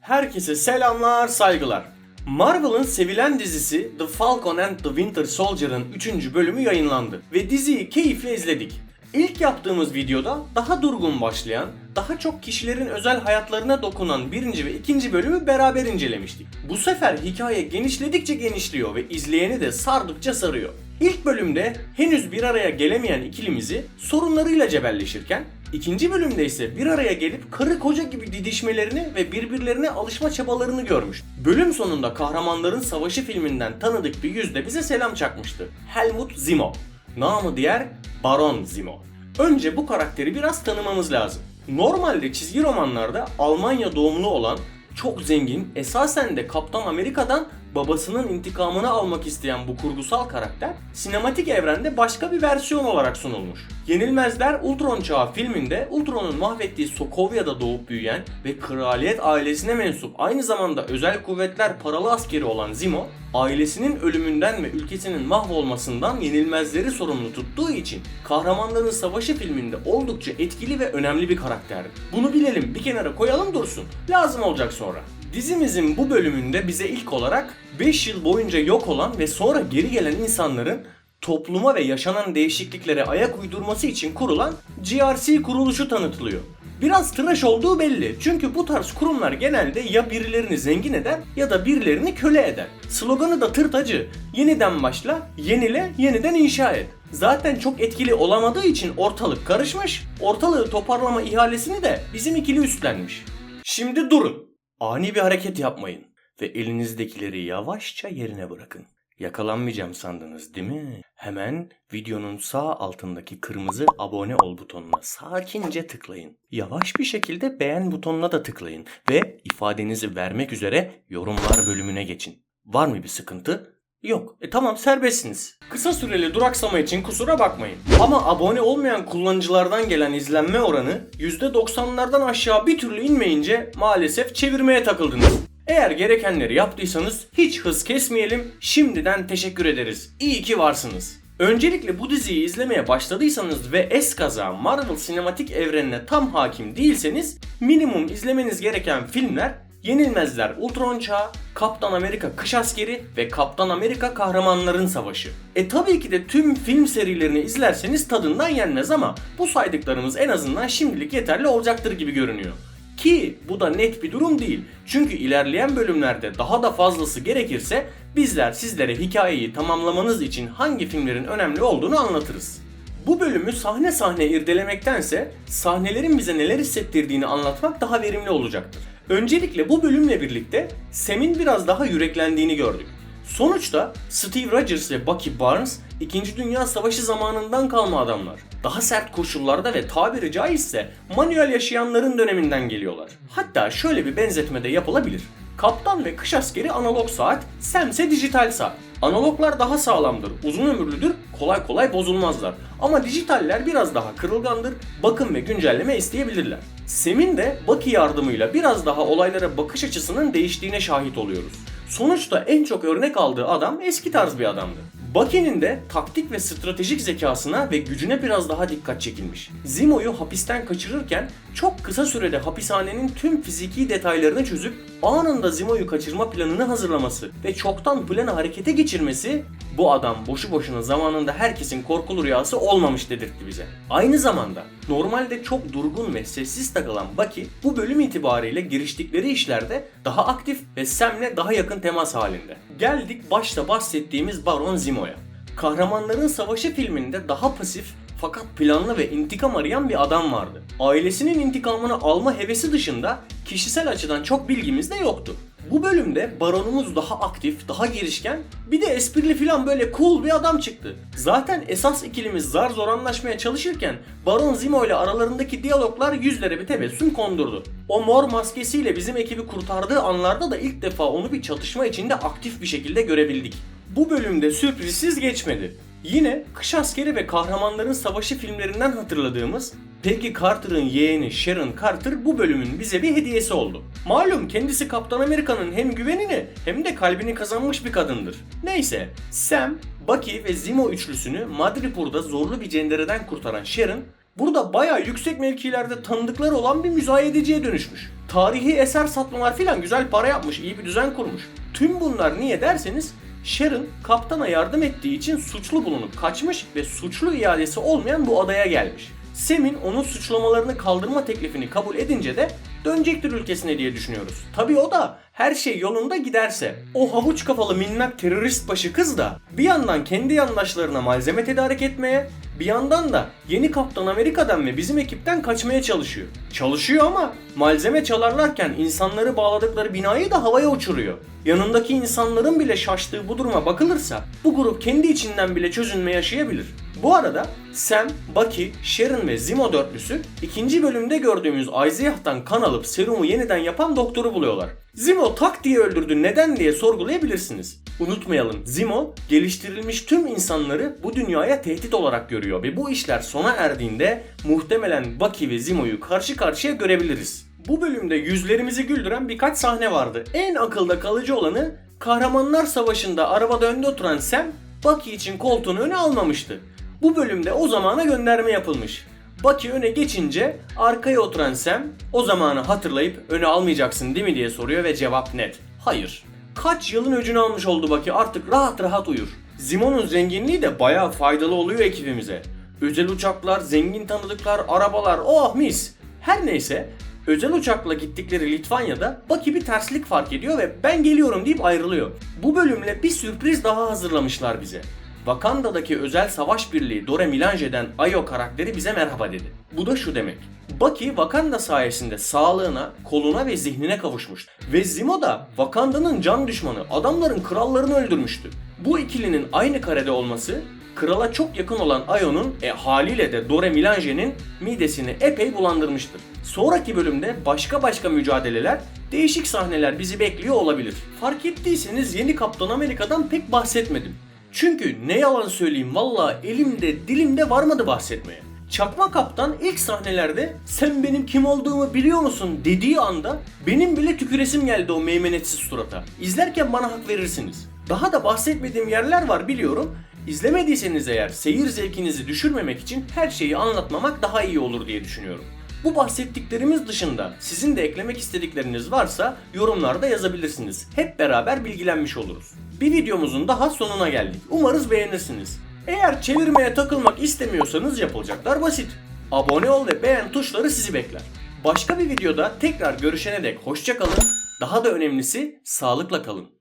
Herkese selamlar, saygılar. Marvel'ın sevilen dizisi The Falcon and the Winter Soldier'ın 3. bölümü yayınlandı ve diziyi keyifle izledik. İlk yaptığımız videoda daha durgun başlayan, daha çok kişilerin özel hayatlarına dokunan birinci ve ikinci bölümü beraber incelemiştik. Bu sefer hikaye genişledikçe genişliyor ve izleyeni de sardıkça sarıyor. İlk bölümde henüz bir araya gelemeyen ikilimizi sorunlarıyla cebelleşirken ikinci bölümde ise bir araya gelip karı koca gibi didişmelerini ve birbirlerine alışma çabalarını görmüş. Bölüm sonunda kahramanların savaşı filminden tanıdık bir yüzde bize selam çakmıştı. Helmut Zemo. Namı diğer Baron Zemo. Önce bu karakteri biraz tanımamız lazım. Normalde çizgi romanlarda Almanya doğumlu olan çok zengin, esasen de Kaptan Amerika'dan babasının intikamını almak isteyen bu kurgusal karakter sinematik evrende başka bir versiyon olarak sunulmuş. Yenilmezler Ultron Çağı filminde Ultron'un mahvettiği Sokovya'da doğup büyüyen ve kraliyet ailesine mensup aynı zamanda özel kuvvetler paralı askeri olan Zemo, ailesinin ölümünden ve ülkesinin mahvolmasından yenilmezleri sorumlu tuttuğu için Kahramanların Savaşı filminde oldukça etkili ve önemli bir karakterdi. Bunu bilelim bir kenara koyalım dursun. Lazım olacak sonra. Dizimizin bu bölümünde bize ilk olarak 5 yıl boyunca yok olan ve sonra geri gelen insanların topluma ve yaşanan değişikliklere ayak uydurması için kurulan GRC kuruluşu tanıtılıyor. Biraz tıraş olduğu belli. Çünkü bu tarz kurumlar genelde ya birilerini zengin eder ya da birilerini köle eder. Sloganı da tırtacı. Yeniden başla, yenile, yeniden inşa et. Zaten çok etkili olamadığı için ortalık karışmış. Ortalığı toparlama ihalesini de bizim ikili üstlenmiş. Şimdi durun. Ani bir hareket yapmayın ve elinizdekileri yavaşça yerine bırakın. Yakalanmayacağım sandınız değil mi? Hemen videonun sağ altındaki kırmızı abone ol butonuna sakince tıklayın. Yavaş bir şekilde beğen butonuna da tıklayın ve ifadenizi vermek üzere yorumlar bölümüne geçin. Var mı bir sıkıntı? Yok. E tamam serbestsiniz. Kısa süreli duraksama için kusura bakmayın. Ama abone olmayan kullanıcılardan gelen izlenme oranı %90'lardan aşağı bir türlü inmeyince maalesef çevirmeye takıldınız. Eğer gerekenleri yaptıysanız hiç hız kesmeyelim. Şimdiden teşekkür ederiz. İyi ki varsınız. Öncelikle bu diziyi izlemeye başladıysanız ve eskaza Marvel sinematik evrenine tam hakim değilseniz minimum izlemeniz gereken filmler Yenilmezler Ultron Çağı, Kaptan Amerika Kış Askeri ve Kaptan Amerika Kahramanların Savaşı. E tabii ki de tüm film serilerini izlerseniz tadından yenmez ama bu saydıklarımız en azından şimdilik yeterli olacaktır gibi görünüyor. Ki bu da net bir durum değil. Çünkü ilerleyen bölümlerde daha da fazlası gerekirse bizler sizlere hikayeyi tamamlamanız için hangi filmlerin önemli olduğunu anlatırız. Bu bölümü sahne sahne irdelemektense sahnelerin bize neler hissettirdiğini anlatmak daha verimli olacaktır. Öncelikle bu bölümle birlikte Sam'in biraz daha yüreklendiğini gördük. Sonuçta Steve Rogers ve Bucky Barnes 2. Dünya Savaşı zamanından kalma adamlar. Daha sert koşullarda ve tabiri caizse manuel yaşayanların döneminden geliyorlar. Hatta şöyle bir benzetme de yapılabilir. Kaptan ve kış askeri analog saat, Sam ise dijital saat. Analoglar daha sağlamdır, uzun ömürlüdür, kolay kolay bozulmazlar. Ama dijitaller biraz daha kırılgandır, bakım ve güncelleme isteyebilirler. Sam'in de Bucky yardımıyla biraz daha olaylara bakış açısının değiştiğine şahit oluyoruz. Sonuçta en çok örnek aldığı adam eski tarz bir adamdı. Bucky'nin de taktik ve stratejik zekasına ve gücüne biraz daha dikkat çekilmiş. Zemo'yu hapisten kaçırırken çok kısa sürede hapishanenin tüm fiziki detaylarını çözüp anında Zemo'yu kaçırma planını hazırlaması ve çoktan planı harekete geçirmesi bu adam boşu boşuna zamanında herkesin korkulu rüyası olmamış dedirtti bize. Aynı zamanda normalde çok durgun ve sessiz takılan Bucky bu bölüm itibariyle giriştikleri işlerde daha aktif ve Sam'le daha yakın temas halinde. Geldik başta bahsettiğimiz Baron Zemo'ya. Kahramanların Savaşı filminde daha pasif fakat planlı ve intikam arayan bir adam vardı. Ailesinin intikamını alma hevesi dışında kişisel açıdan çok bilgimiz de yoktu. Bu bölümde baronumuz daha aktif, daha girişken, bir de esprili filan böyle cool bir adam çıktı. Zaten esas ikilimiz zar zor anlaşmaya çalışırken Baron Zemo ile aralarındaki diyaloglar yüzlere bir tebessüm kondurdu. O mor maskesiyle bizim ekibi kurtardığı anlarda da ilk defa onu bir çatışma içinde aktif bir şekilde görebildik. Bu bölümde sürprizsiz geçmedi. Yine Kış Askeri ve Kahramanların Savaşı filmlerinden hatırladığımız Peggy Carter'ın yeğeni Sharon Carter bu bölümün bize bir hediyesi oldu. Malum kendisi Kaptan Amerika'nın hem güvenini hem de kalbini kazanmış bir kadındır. Neyse Sam, Bucky ve Zemo üçlüsünü Madripoor'da zorlu bir cendereden kurtaran Sharon Burada bayağı yüksek mevkilerde tanıdıkları olan bir müzayedeciye dönüşmüş. Tarihi eser satmalar filan güzel para yapmış, iyi bir düzen kurmuş. Tüm bunlar niye derseniz Sharon kaptana yardım ettiği için suçlu bulunup kaçmış ve suçlu iadesi olmayan bu adaya gelmiş. Sam'in onun suçlamalarını kaldırma teklifini kabul edince de dönecektir ülkesine diye düşünüyoruz. Tabii o da her şey yolunda giderse. O havuç kafalı minnak terörist başı kız da bir yandan kendi yandaşlarına malzeme tedarik etmeye bir yandan da yeni kaptan Amerika'dan ve bizim ekipten kaçmaya çalışıyor. Çalışıyor ama malzeme çalarlarken insanları bağladıkları binayı da havaya uçuruyor. Yanındaki insanların bile şaştığı bu duruma bakılırsa bu grup kendi içinden bile çözünme yaşayabilir. Bu arada Sam, Bucky, Sharon ve Zemo dörtlüsü ikinci bölümde gördüğümüz Isaiah'tan kan alıp serumu yeniden yapan doktoru buluyorlar. Zemo tak diye öldürdü neden diye sorgulayabilirsiniz. Unutmayalım Zemo geliştirilmiş tüm insanları bu dünyaya tehdit olarak görüyor ve bu işler sona erdiğinde muhtemelen Bucky ve Zemo'yu karşı karşıya görebiliriz. Bu bölümde yüzlerimizi güldüren birkaç sahne vardı. En akılda kalıcı olanı Kahramanlar Savaşı'nda arabada önde oturan Sam Bucky için koltuğunu öne almamıştı. Bu bölümde o zamana gönderme yapılmış. Bucky öne geçince arkaya oturan Sam o zamanı hatırlayıp öne almayacaksın değil mi diye soruyor ve cevap net. Hayır. Kaç yılın öcünü almış oldu Bucky artık rahat rahat uyur. Zimon'un zenginliği de bayağı faydalı oluyor ekibimize. Özel uçaklar, zengin tanıdıklar, arabalar oh mis. Her neyse özel uçakla gittikleri Litvanya'da Bucky bir terslik fark ediyor ve ben geliyorum deyip ayrılıyor. Bu bölümle bir sürpriz daha hazırlamışlar bize. Wakanda'daki özel savaş birliği Dora Milaje'den Ayo karakteri bize merhaba dedi. Bu da şu demek. Bucky Wakanda sayesinde sağlığına, koluna ve zihnine kavuşmuş. Ve Zemo da Wakanda'nın can düşmanı, adamların krallarını öldürmüştü. Bu ikilinin aynı karede olması krala çok yakın olan Ayo'nun e, haliyle de Dora Milaje'nin midesini epey bulandırmıştır. Sonraki bölümde başka başka mücadeleler, değişik sahneler bizi bekliyor olabilir. Fark ettiyseniz yeni Kaptan Amerika'dan pek bahsetmedim. Çünkü ne yalan söyleyeyim valla elimde dilimde varmadı bahsetmeye. Çakma Kaptan ilk sahnelerde sen benim kim olduğumu biliyor musun dediği anda benim bile tüküresim geldi o meymenetsiz surata. İzlerken bana hak verirsiniz. Daha da bahsetmediğim yerler var biliyorum. İzlemediyseniz eğer seyir zevkinizi düşürmemek için her şeyi anlatmamak daha iyi olur diye düşünüyorum. Bu bahsettiklerimiz dışında sizin de eklemek istedikleriniz varsa yorumlarda yazabilirsiniz. Hep beraber bilgilenmiş oluruz. Bir videomuzun daha sonuna geldik. Umarız beğenirsiniz. Eğer çevirmeye takılmak istemiyorsanız yapılacaklar basit. Abone ol ve beğen tuşları sizi bekler. Başka bir videoda tekrar görüşene dek hoşça kalın. Daha da önemlisi sağlıkla kalın.